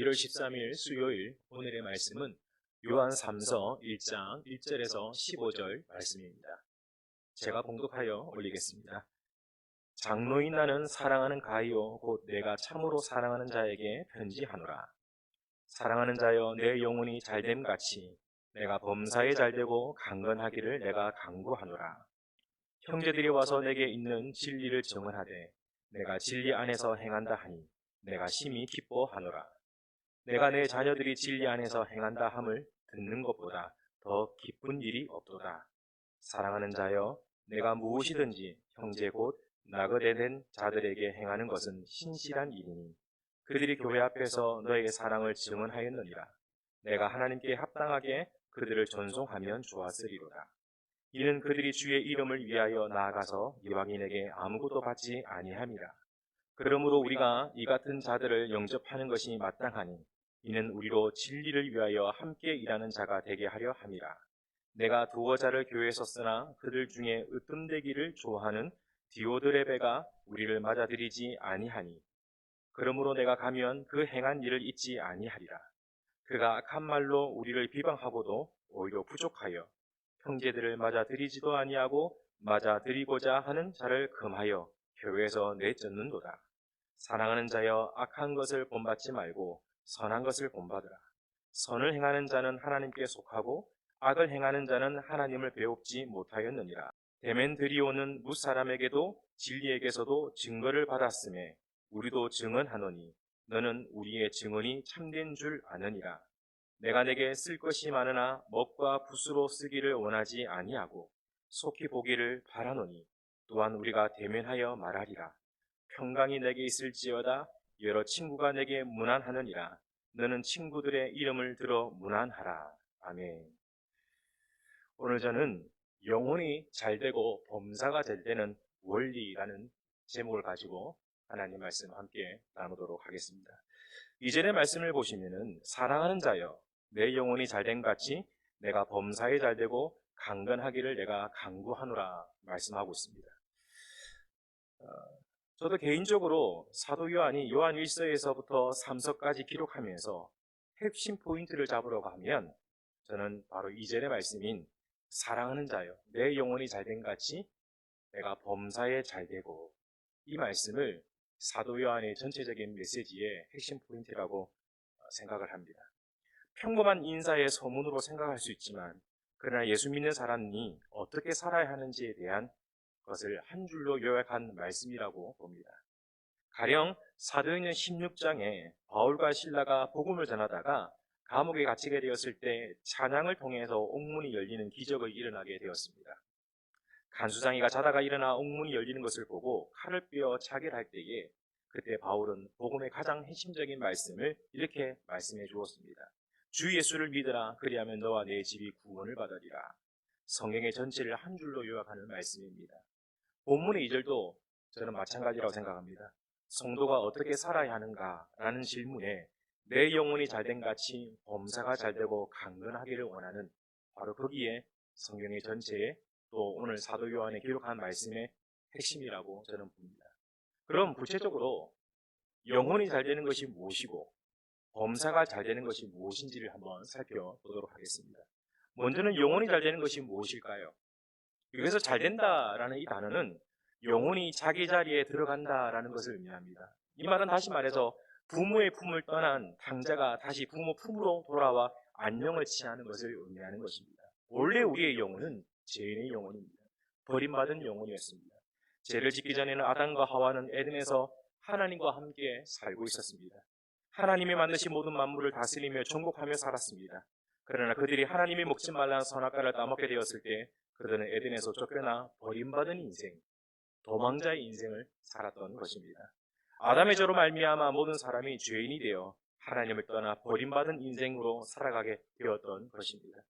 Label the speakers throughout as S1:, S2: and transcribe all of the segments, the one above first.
S1: 1월 13일 수요일 오늘의 말씀은 요한 3서 1장 1절에서 15절 말씀입니다. 제가 봉독하여 올리겠습니다. 장로인 나는 사랑하는 가이오 곧 내가 참으로 사랑하는 자에게 편지하노라. 사랑하는 자여 내 영혼이 잘됨 같이 내가 범사에 잘되고 강건하기를 내가 강구하노라. 형제들이 와서 내게 있는 진리를 증언하되 내가 진리 안에서 행한다 하니 내가 심히 기뻐하노라. 내가 내 자녀들이 진리 안에서 행한다 함을 듣는 것보다 더 기쁜 일이 없도다. 사랑하는 자여, 내가 무엇이든지 형제 곧 나그네된 자들에게 행하는 것은 신실한 일이니 그들이 교회 앞에서 너에게 사랑을 증언하였느니라. 내가 하나님께 합당하게 그들을 전송하면 좋았으리로다. 이는 그들이 주의 이름을 위하여 나아가서 이방인에게 아무것도 받지 아니함이라. 그러므로 우리가 이 같은 자들을 영접하는 것이 마땅하니 이는 우리로 진리를 위하여 함께 일하는 자가 되게 하려 함이라. 내가 두어 자를 교회에 썼으나 그들 중에 으뜸되기를 좋아하는 디오드레베가 우리를 맞아들이지 아니하니 그러므로 내가 가면 그 행한 일을 잊지 아니하리라. 그가 악한 말로 우리를 비방하고도 오히려 부족하여 형제들을 맞아들이지도 아니하고 맞아들이고자 하는 자를 금하여 교회에서 내쫓는도다. 사랑하는 자여 악한 것을 본받지 말고 선한 것을 본받으라. 선을 행하는 자는 하나님께 속하고 악을 행하는 자는 하나님을 배웁지 못하였느니라. 데멘드리오는 무사람에게도 진리에게서도 증거를 받았음에 우리도 증언하노니 너는 우리의 증언이 참된 줄 아느니라. 내가 내게 쓸 것이 많으나 먹과 붓으로 쓰기를 원하지 아니하고 속히 보기를 바라노니 또한 우리가 대면하여 말하리라. 평강이 내게 있을지어다 여러 친구가 내게 문안하느니라. 너는 친구들의 이름을 들어 문안하라. 아멘. 오늘 저는 영혼이 잘 되고 범사가 될 때는 원리라는 제목을 가지고 하나님 말씀 함께 나누도록 하겠습니다. 이전의 말씀을 보시면은 사랑하는 자여 내 영혼이 잘된 같이 내가 범사에 잘되고 강건하기를 내가 강구하노라 말씀하고 있습니다. 어, 저도 개인적으로 사도 요한이 요한 1서에서부터 3서까지 기록하면서 핵심 포인트를 잡으려고 하면 저는 바로 이전의 말씀인 사랑하는 자여 내 영혼이 잘된 같이 내가 범사에 잘되고 이 말씀을 사도 요한의 전체적인 메시지의 핵심 포인트라고 어, 생각을 합니다. 평범한 인사의 서문으로 생각할 수 있지만 그러나 예수 믿는 사람이 어떻게 살아야 하는지에 대한 것을 한 줄로 요약한 말씀이라고 봅니다. 가령 사도행전 16장에 바울과 신라가 복음을 전하다가 감옥에 갇히게 되었을 때 찬양을 통해서 옥문이 열리는 기적을 일어나게 되었습니다. 간수장이가 자다가 일어나 옥문이 열리는 것을 보고 칼을 빼어 차결할 때에 그때 바울은 복음의 가장 핵심적인 말씀을 이렇게 말씀해 주었습니다. 주 예수를 믿으라 그리하면 너와 내 집이 구원을 받으리라. 성경의 전체를 한 줄로 요약하는 말씀입니다. 본문의 이절도 저는 마찬가지라고 생각합니다. 성도가 어떻게 살아야 하는가라는 질문에 내 영혼이 잘된 같이 범사가 잘되고 강건하기를 원하는 바로 거기에 성경의 전체에 또 오늘 사도 요한에 기록한 말씀의 핵심이라고 저는 봅니다. 그럼 구체적으로 영혼이 잘 되는 것이 무엇이고 범사가 잘 되는 것이 무엇인지를 한번 살펴보도록 하겠습니다. 먼저는 영혼이 잘 되는 것이 무엇일까요? 여기서 잘 된다라는 이 단어는 영혼이 자기 자리에 들어간다라는 것을 의미합니다. 이 말은 다시 말해서 부모의 품을 떠난 당자가 다시 부모 품으로 돌아와 안녕을 취하는 것을 의미하는 것입니다. 원래 우리의 영혼은 죄인의 영혼입니다. 버림받은 영혼이었습니다. 죄를 짓기 전에는 아담과 하와는 에덴에서 하나님과 함께 살고 있었습니다. 하나님이 만드신 모든 만물을 다스리며 정복하며 살았습니다. 그러나 그들이 하나님이 먹지 말라는 선악과를 따먹게 되었을 때 그들은 에덴에서 쫓겨나 버림받은 인생, 도망자의 인생을 살았던 것입니다. 아담의 죄로 말미암아 모든 사람이 죄인이 되어 하나님을 떠나 버림받은 인생으로 살아가게 되었던 것입니다.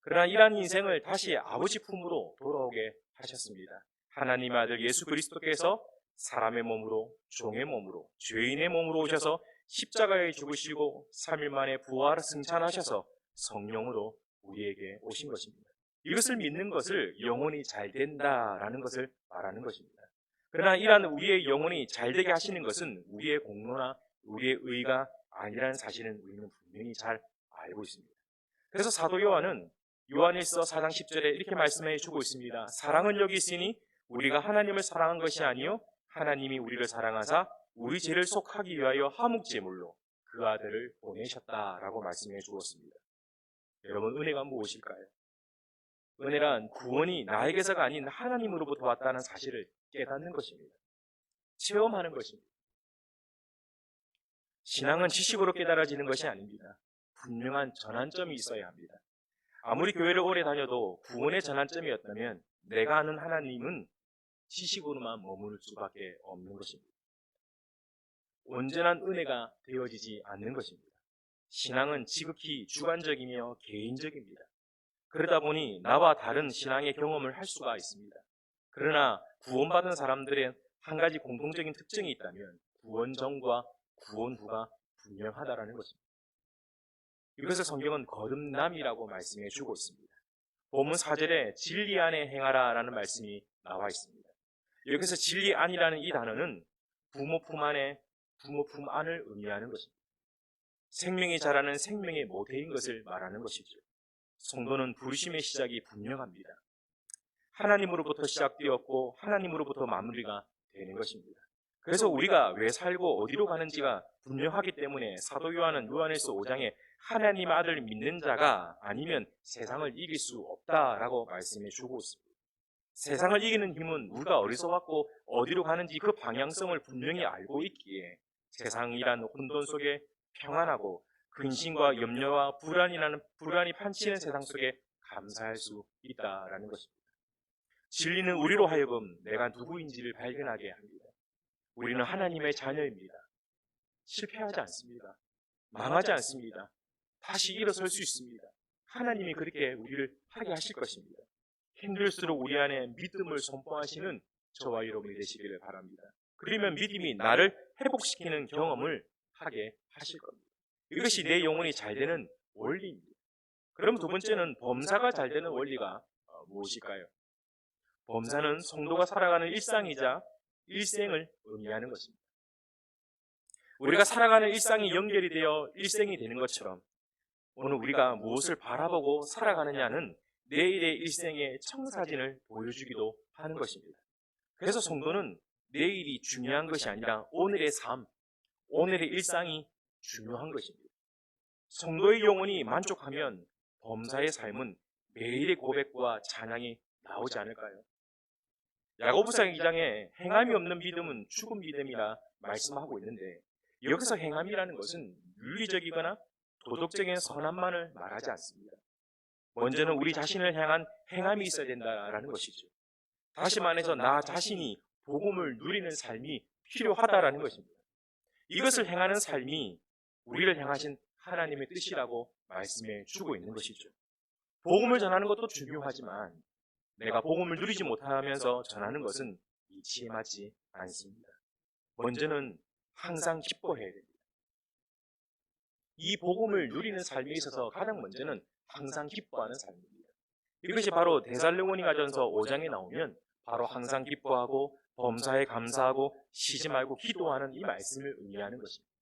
S1: 그러나 이러한 인생을 다시 아버지 품으로 돌아오게 하셨습니다. 하나님의 아들 예수 그리스도께서 사람의 몸으로 종의 몸으로 죄인의 몸으로 오셔서 십자가에 죽으시고 3일 만에 부활 승천하셔서 성령으로 우리에게 오신 것입니다. 이것을 믿는 것을 영혼이 잘 된다라는 것을 말하는 것입니다. 그러나 이러한 우리의 영혼이 잘 되게 하시는 것은 우리의 공로나 우리의 의가 아니라는 사실은 우리는 분명히 잘 알고 있습니다. 그래서 사도 요한은 요한일서 4장 10절에 이렇게 말씀해 주고 있습니다. 사랑은 여기 있으니 우리가 하나님을 사랑한 것이 아니요 하나님이 우리를 사랑하사 우리 죄를 속하기 위하여 화목제물로 그 아들을 보내셨다라고 말씀해 주었습니다. 여러분 은혜가 무엇일까요? 은혜란 구원이 나에게서가 아닌 하나님으로부터 왔다는 사실을 깨닫는 것입니다. 체험하는 것입니다. 신앙은 지식으로 깨달아지는 것이 아닙니다. 분명한 전환점이 있어야 합니다. 아무리 교회를 오래 다녀도 구원의 전환점이었다면 내가 아는 하나님은 지식으로만 머무를 수밖에 없는 것입니다. 온전한 은혜가 되어지지 않는 것입니다. 신앙은 지극히 주관적이며 개인적입니다. 그러다 보니 나와 다른 신앙의 경험을 할 수가 있습니다. 그러나 구원받은 사람들의 한 가지 공통적인 특징이 있다면 구원 전과 구원 후가 분명하다라는 것입니다. 이것을 성경은 거듭남이라고 말씀해 주고 있습니다. 본문 4절에 진리 안에 행하라 라는 말씀이 나와 있습니다. 여기서 진리 안이라는 이 단어는 부모 품 안에 부모 품 안을 의미하는 것입니다. 생명이 자라는 생명의 모태인 것을 말하는 것이죠. 성도는 부르심의 시작이 분명합니다. 하나님으로부터 시작되었고 하나님으로부터 마무리가 되는 것입니다. 그래서 우리가 왜 살고 어디로 가는지가 분명하기 때문에 사도 요한은 요한에서 5장에 하나님 아들 믿는 자가 아니면 세상을 이길 수 없다라고 말씀해 주고 있습니다. 세상을 이기는 힘은 우리가 어디서 왔고 어디로 가는지 그 방향성을 분명히 알고 있기에 세상이란 혼돈 속에 평안하고 근심과 염려와 불안이라는 불안이 판치는 세상 속에 감사할 수 있다라는 것입니다. 진리는 우리로 하여금 내가 누구인지를 발견하게 합니다. 우리는 하나님의 자녀입니다. 실패하지 않습니다. 망하지 않습니다. 다시 일어설 수 있습니다. 하나님이 그렇게 우리를 하게 하실 것입니다. 힘들수록 우리 안에 믿음을 선포하시는 저와 여러분이 되시기를 바랍니다. 그러면 믿음이 나를 회복시키는 경험을 하게 하실 겁니다. 이것이 내 영혼이 잘 되는 원리입니다. 그럼 두 번째는 범사가 잘 되는 원리가 어, 무엇일까요? 범사는 성도가 살아가는 일상이자 일생을 의미하는 것입니다. 우리가 살아가는 일상이 연결이 되어 일생이 되는 것처럼 오늘 우리가 무엇을 바라보고 살아가느냐는 내일의 일생의 청사진을 보여주기도 하는 것입니다. 그래서 성도는 내일이 중요한 것이 아니라 오늘의 삶, 오늘의 일상이 중요한 것입니다. 성도의 영혼이 만족하면 범사의 삶은 매일의 고백과 찬양이 나오지 않을까요? 야고보서 2장에 행함이 없는 믿음은 죽은 믿음이라 말씀하고 있는데 여기서 행함이라는 것은 윤리적이거나 도덕적인 선함만을 말하지 않습니다. 먼저는 우리 자신을 향한 행함이 있어야 된다라는 것이죠. 다시 말해서 나 자신이 복음을 누리는 삶이 필요하다라는 것입니다. 이것을 행하는 삶이 우리를 향하신 하나님의 뜻이라고 말씀해 주고 있는 것이죠. 복음을 전하는 것도 중요하지만 내가 복음을 누리지 못하면서 전하는 것은 이치에 맞지 않습니다. 먼저는 항상 기뻐해야 됩니다. 이 복음을 누리는 삶에 있어서 가장 먼저는 항상 기뻐하는 삶입니다. 이것이 바로 데살로니가 가전서 5장에 나오면 바로 항상 기뻐하고 범사에 감사하고 쉬지 말고 기도하는 이 말씀을 의미하는 것입니다.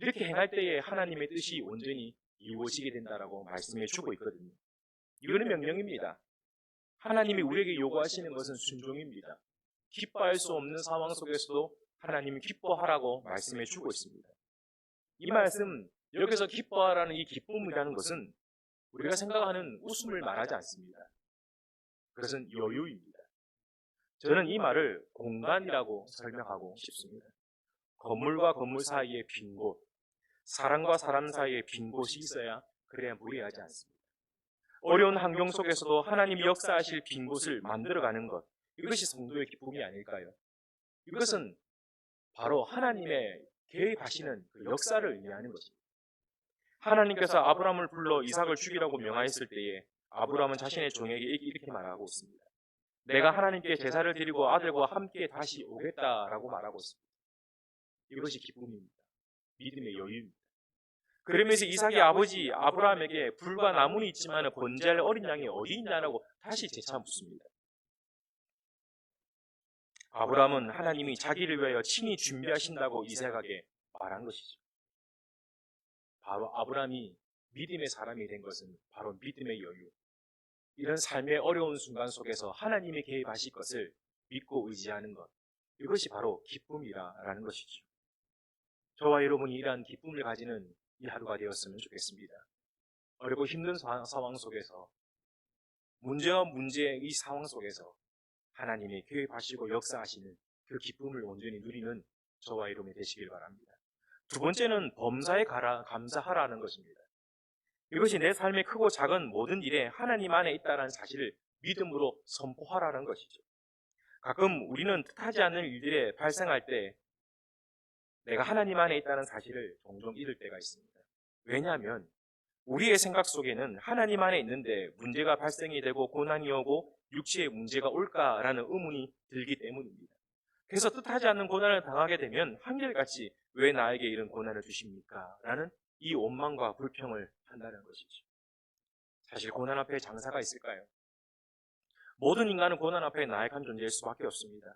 S1: 이렇게 행할 때에 하나님의 뜻이 온전히 이루어지게 된다라고 말씀해 주고 있거든요. 이거는 명령입니다. 하나님이 우리에게 요구하시는 것은 순종입니다. 기뻐할 수 없는 상황 속에서도 하나님이 기뻐하라고 말씀해 주고 있습니다. 이 말씀, 여기서 기뻐하라는 이 기쁨이라는 것은 우리가 생각하는 웃음을 말하지 않습니다. 그것은 여유입니다. 저는 이 말을 공간이라고 설명하고 싶습니다. 건물과 건물 사이에 빈 곳, 사람과 사람 사이에 빈 곳이 있어야 그래야 무리하지 않습니다. 어려운 환경 속에서도 하나님이 역사하실 빈 곳을 만들어가는 것, 이것이 성도의 기쁨이 아닐까요? 이것은 바로 하나님의 계획하시는 그 역사를 의미하는 것입니다. 하나님께서 아브라함을 불러 이삭을 죽이라고 명하였을 때에 아브라함은 자신의 종에게 이렇게 말하고 있습니다. 내가 하나님께 제사를 드리고 아들과 함께 다시 오겠다라고 말하고 있습니다. 이것이 기쁨입니다. 믿음의 여유입니다. 그러면서 이삭의 아버지 아브라함에게 불과 나무는 있지만 번제할 어린 양이 어디 있냐라고 다시 재차 묻습니다. 아브라함은 하나님이 자기를 위하여 친히 준비하신다고 이삭에게 말한 것이죠. 바로 아브라함이 믿음의 사람이 된 것은 바로 믿음의 여유. 이런 삶의 어려운 순간 속에서 하나님이 개입하실 것을 믿고 의지하는 것. 이것이 바로 기쁨이라는 것이죠. 저와 여러분이 이러한 기쁨을 가지는 이 하루가 되었으면 좋겠습니다. 어렵고 힘든 사- 상황 속에서 문제와 문제의 이 상황 속에서 하나님이 개입하시고 역사하시는 그 기쁨을 온전히 누리는 저와 여러분이 되시길 바랍니다. 두 번째는 범사에 가라, 감사하라는 것입니다. 이것이 내 삶의 크고 작은 모든 일에 하나님 안에 있다는 사실을 믿음으로 선포하라는 것이죠. 가끔 우리는 뜻하지 않는 일들에 발생할 때 내가 하나님 안에 있다는 사실을 종종 잃을 때가 있습니다. 왜냐하면 우리의 생각 속에는 하나님 안에 있는데 문제가 발생이 되고 고난이 오고 육체의 문제가 올까라는 의문이 들기 때문입니다. 그래서 뜻하지 않는 고난을 당하게 되면 한결같이 왜 나에게 이런 고난을 주십니까? 라는 이 원망과 불평을 한다는 것이죠. 사실 고난 앞에 장사가 있을까요? 모든 인간은 고난 앞에 나약한 존재일 수밖에 없습니다.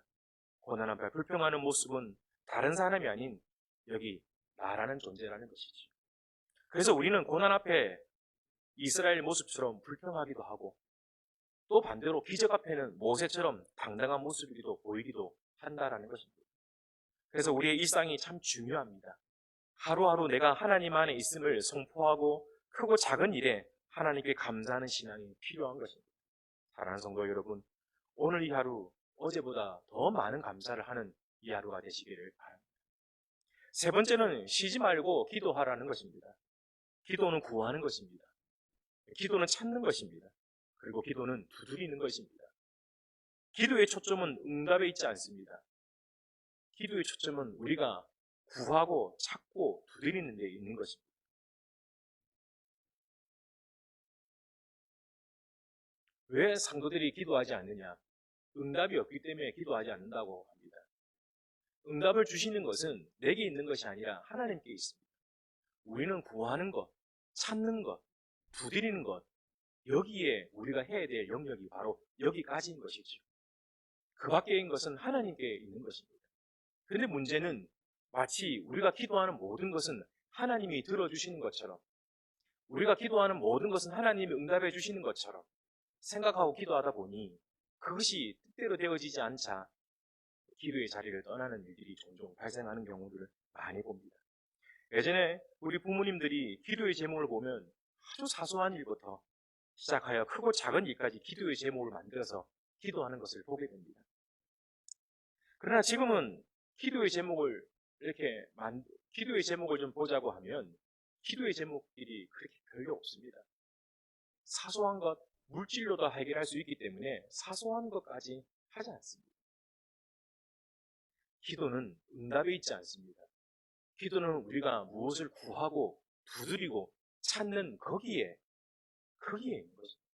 S1: 고난 앞에 불평하는 모습은 다른 사람이 아닌 여기 나라는 존재라는 것이죠. 그래서 우리는 고난 앞에 이스라엘 모습처럼 불평하기도 하고 또 반대로 기적 앞에는 모세처럼 당당한 모습이기도 보이기도 한다라는 것입니다. 그래서 우리의 일상이 참 중요합니다. 하루하루 내가 하나님 안에 있음을 선포하고 크고 작은 일에 하나님께 감사하는 신앙이 필요한 것입니다. 사랑하는 성도 여러분, 오늘 이 하루 어제보다 더 많은 감사를 하는 이 하루가 되시기를 바랍니다. 세 번째는 쉬지 말고 기도하라는 것입니다. 기도는 구하는 것입니다. 기도는 찾는 것입니다. 그리고 기도는 두드리는 것입니다. 기도의 초점은 응답에 있지 않습니다. 기도의 초점은 우리가 구하고 찾고 두드리는 데 있는 것입니다. 왜 상도들이 기도하지 않느냐? 응답이 없기 때문에 기도하지 않는다고. 응답을 주시는 것은 내게 있는 것이 아니라 하나님께 있습니다. 우리는 구하는 것, 찾는 것, 두드리는 것, 여기에 우리가 해야 될 영역이 바로 여기까지인 것이죠. 그 밖에인 것은 하나님께 있는 것입니다. 그런데 문제는 마치 우리가 기도하는 모든 것은 하나님이 들어주시는 것처럼, 우리가 기도하는 모든 것은 하나님이 응답해 주시는 것처럼 생각하고 기도하다 보니 그것이 뜻대로 되어지지 않자 기도의 자리를 떠나는 일들이 종종 발생하는 경우들을 많이 봅니다. 예전에 우리 부모님들이 기도의 제목을 보면 아주 사소한 일부터 시작하여 크고 작은 일까지 기도의 제목을 만들어서 기도하는 것을 보게 됩니다. 그러나 지금은 기도의 제목을 이렇게 만, 기도의 제목을 좀 보자고 하면 기도의 제목들이 그렇게 별로 없습니다. 사소한 것, 물질로도 해결할 수 있기 때문에 사소한 것까지 하지 않습니다. 기도는 응답에 있지 않습니다. 기도는 우리가 무엇을 구하고 두드리고 찾는 거기에 거기에 있는 것입니다.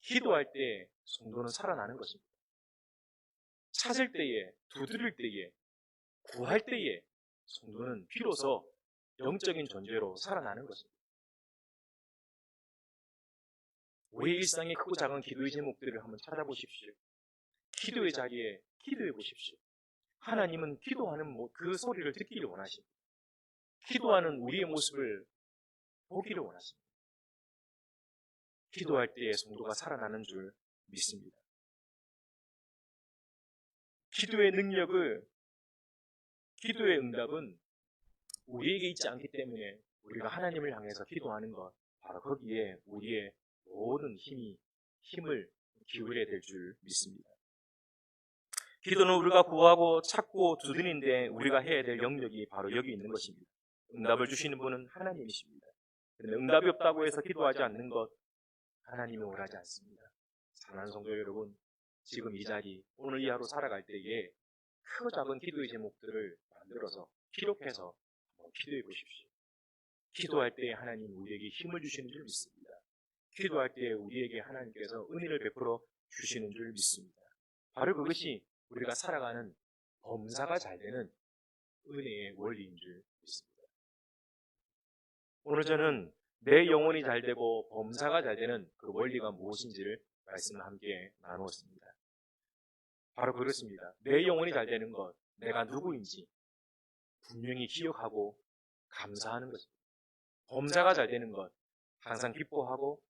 S1: 기도할 때 성도는 살아나는 것입니다. 찾을 때에 두드릴 때에 구할 때에 성도는 비로소 영적인 존재로 살아나는 것입니다. 우리 일상의 크고 작은 기도의 제목들을 한번 찾아보십시오. 기도의 자리에 기도해 보십시오. 하나님은 기도하는 모- 그 소리를 듣기를 원하십니다. 기도하는 우리의 모습을 보기를 원하십니다. 기도할 때에 성도가 살아나는 줄 믿습니다. 기도의 능력을, 기도의 응답은 우리에게 있지 않기 때문에 우리가 하나님을 향해서 기도하는 것, 바로 거기에 우리의 모든 힘이, 힘을 기울여야 될 줄 믿습니다. 기도는 우리가 구하고 찾고 두드리는데 우리가 해야 될 영역이 바로 여기 있는 것입니다. 응답을 주시는 분은 하나님이십니다. 그런데 응답이 없다고 해서 기도하지 않는 것, 하나님이 원하지 않습니다. 사랑하는 성도 여러분, 지금 이 자리, 오늘 이 하루 살아갈 때에 크고 작은 기도의 제목들을 만들어서 기록해서 기도해 보십시오. 기도할 때 하나님 우리에게 힘을 주시는 줄 믿습니다. 기도할 때 우리에게 하나님께서 은혜를 베풀어 주시는 줄 믿습니다. 바로 그것이 우리가 살아가는 범사가 잘 되는 은혜의 원리인 줄 믿습니다. 오늘 저는 내 영혼이 잘 되고 범사가 잘 되는 그 원리가 무엇인지를 말씀을 함께 나누었습니다. 바로 그렇습니다. 내 영혼이 잘 되는 것, 내가 누구인지 분명히 기억하고 감사하는 것입니다. 범사가 잘 되는 것, 항상 기뻐하고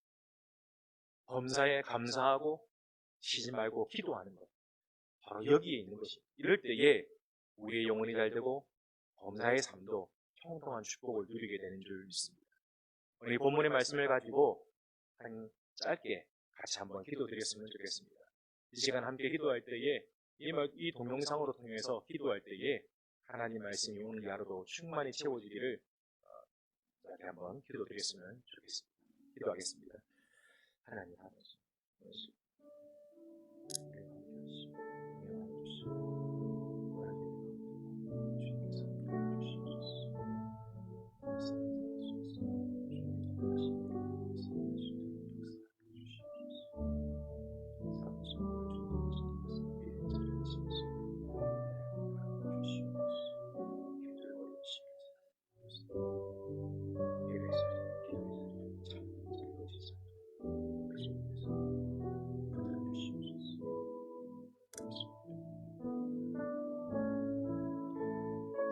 S1: 범사에 감사하고 쉬지 말고 기도하는 것. 바로 여기에 있는 것이. 이럴 때에 우리의 영혼이 잘 되고 범사의 삶도 평통한 축복을 누리게 되는 줄 믿습니다. 오늘 이 본문의 말씀을 가지고 한 짧게 같이 한번 기도드렸으면 좋겠습니다. 이 시간 함께 기도할 때에 이, 말- 이 동영상으로 통해서 기도할 때에 하나님 말씀이 오늘 이 하루도 충만히 채워지기를 어, 이렇게 한번 기도드렸으면 좋겠습니다. 기도하겠습니다. 하나님 아버지,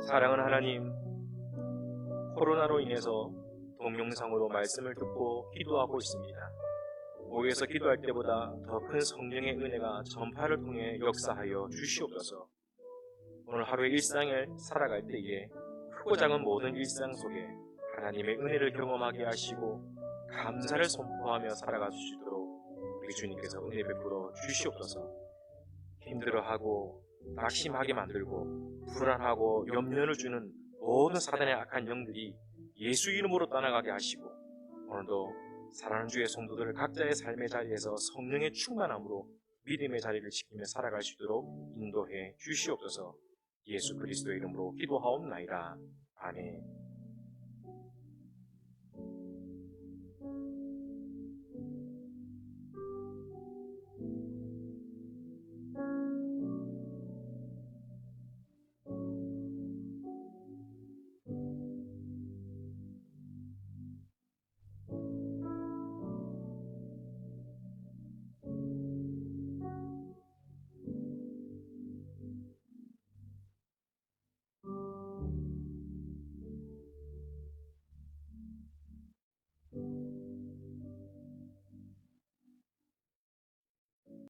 S1: 사랑하는 하나님, 코로나로 인해서 동영상으로 말씀을 듣고 기도하고 있습니다. 모여서 기도할 때보다 더 큰 성령의 은혜가 전파를 통해 역사하여 주시옵소서. 오늘 하루의 일상을 살아갈 때에 크고 작은 모든 일상 속에 하나님의 은혜를 경험하게 하시고 감사를 선포하며 살아가 주시도록 우리 주님께서 은혜 베풀어 주시옵소서. 힘들어하고 낙심하게 만들고 불안하고 염려를 주는 모든 사단의 악한 영들이 예수 이름으로 떠나가게 하시고 오늘도 사랑하는 주의 성도들 각자의 삶의 자리에서 성령의 충만함으로 믿음의 자리를 지키며 살아갈 수 있도록 인도해 주시옵소서 예수 그리스도의 이름으로 기도하옵나이다. 아멘